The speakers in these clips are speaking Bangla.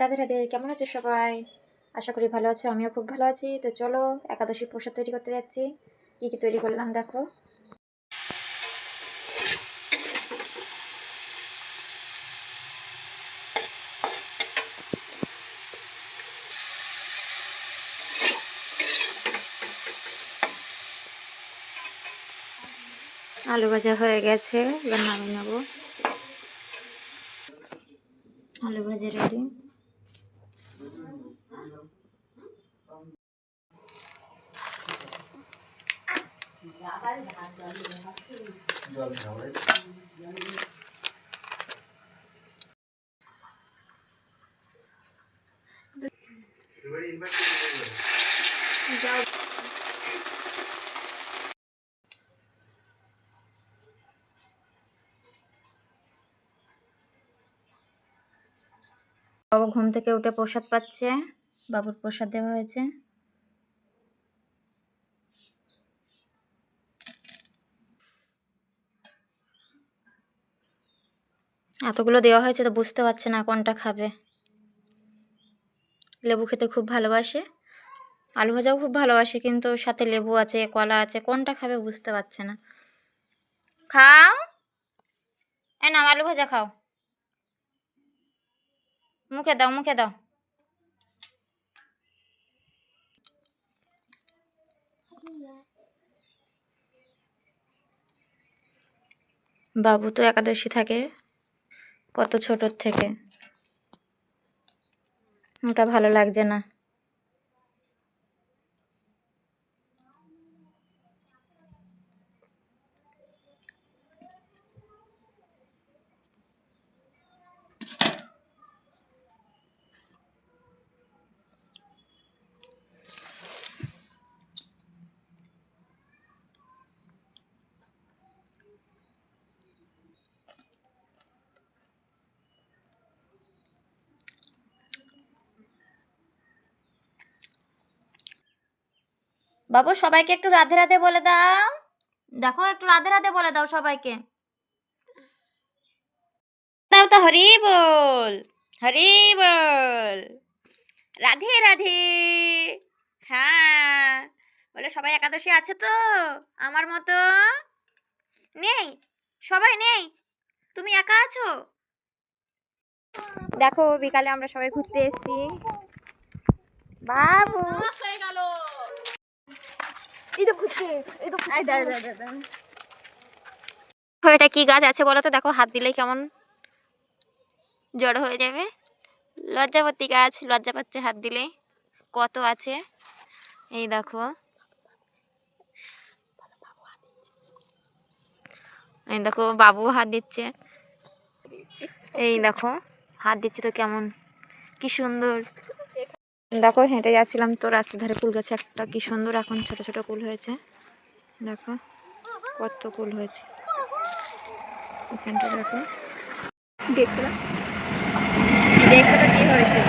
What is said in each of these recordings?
রাধে রাধে, কেমন আছে সবাই? আশা করি ভালো আছো, আমিও খুব ভালো আছি। তো চলো একাদশী প্রসাদ তৈরি করতে যাচ্ছি। কী কী তৈরি করলাম দেখো। আলু ভাজা হয়ে গেছে, এবার নামিয়ে নেব। আলু ভাজা রেডি বাবু ঘুম থেকে উঠে প্রসাদ পাচ্ছে। বাবুর প্রসাদ দেওয়া হয়েছে। এতগুলো দেওয়া হয়েছে তো বুঝতে পারছে না কোনটা খাবে। লেবু খেতে খুব ভালোবাসে। আলু ভাজাও খুব ভালোবাসে, কিন্তু সাথে লেবু আছে, কলা আছে, কোনটা খাবে বুঝতে পারছে না। খাও। এ না আলু ভাজা খাও। মুখে দাও মুখে দাও। বাবু তো একাদশী থাকে। কত ছোটোর থেকে। ওটা ভালো লাগছে না। বাবু, সবাইকে একটু রাধে রাধে বলে দাও। দেখো, একটু রাধে রাধে বলে দাও সবাইকে। দাও তো হরি বল হরি বল। রাধে রাধে। হ্যাঁ বলে সবাই একাদশী আছে তো, আমার মতো? নেই, সবাই নেই, তুমি একা আছো? দেখো, বিকালে আমরা সবাই ঘুরতে এসেছি। বাবু। এই তো এটা কি গাছ আছে বলো তো? দেখো, হাত দিলেই কেমন জড় হয়ে যাবে। লজ্জাপতি গাছ, লজ্জা পাচ্ছে হাত দিলে। কত আছে? এই দেখো। এই দেখো, বাবু হাত দিচ্ছে। এই দেখো, হাত দিচ্ছে তো কেমন? কি সুন্দর। দেখো হেঁটে যাচ্ছিলাম তো রাস্তার ধারে কুল গাছে একটা কি সুন্দর এখন ছোট ছোট কুল হয়েছে। দেখো কত কুল হয়েছে। এখানটা দেখো। দেখো দেখছ তো কি হয়েছে?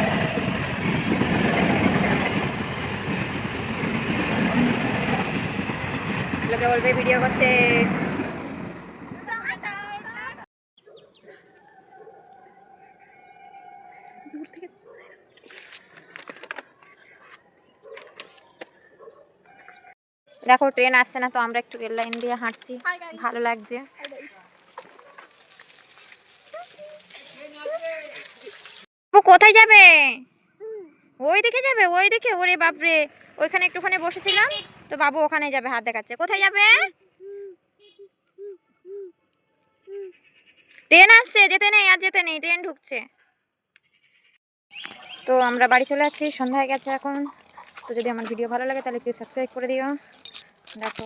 লোকে বলবে ভিডিও করছে। দেখো ট্রেন আসছে না তো আমরা একটু রেল লাইন দিয়ে হাঁটছি। ভালো লাগছে। কোথায় যাবে? ওই দিকে যাবে ওই দিকে? ওরে বাপরে। ওইখানে একটুখানি বসেছিলাম তো বাবু ওখানে যাবে হাত দেখাচ্ছে। কোথায় যাবে? ট্রেন আসছে যেতে নেই আর যেতে নেই ট্রেন ঢুকছে। তো আমরা বাড়ি চলে যাচ্ছি সন্ধ্যা হয়ে গেছে এখন। তো যদি আমার ভিডিও ভালো লাগে তাহলে প্লিজ সাবস্ক্রাইব করে দিও। দেখো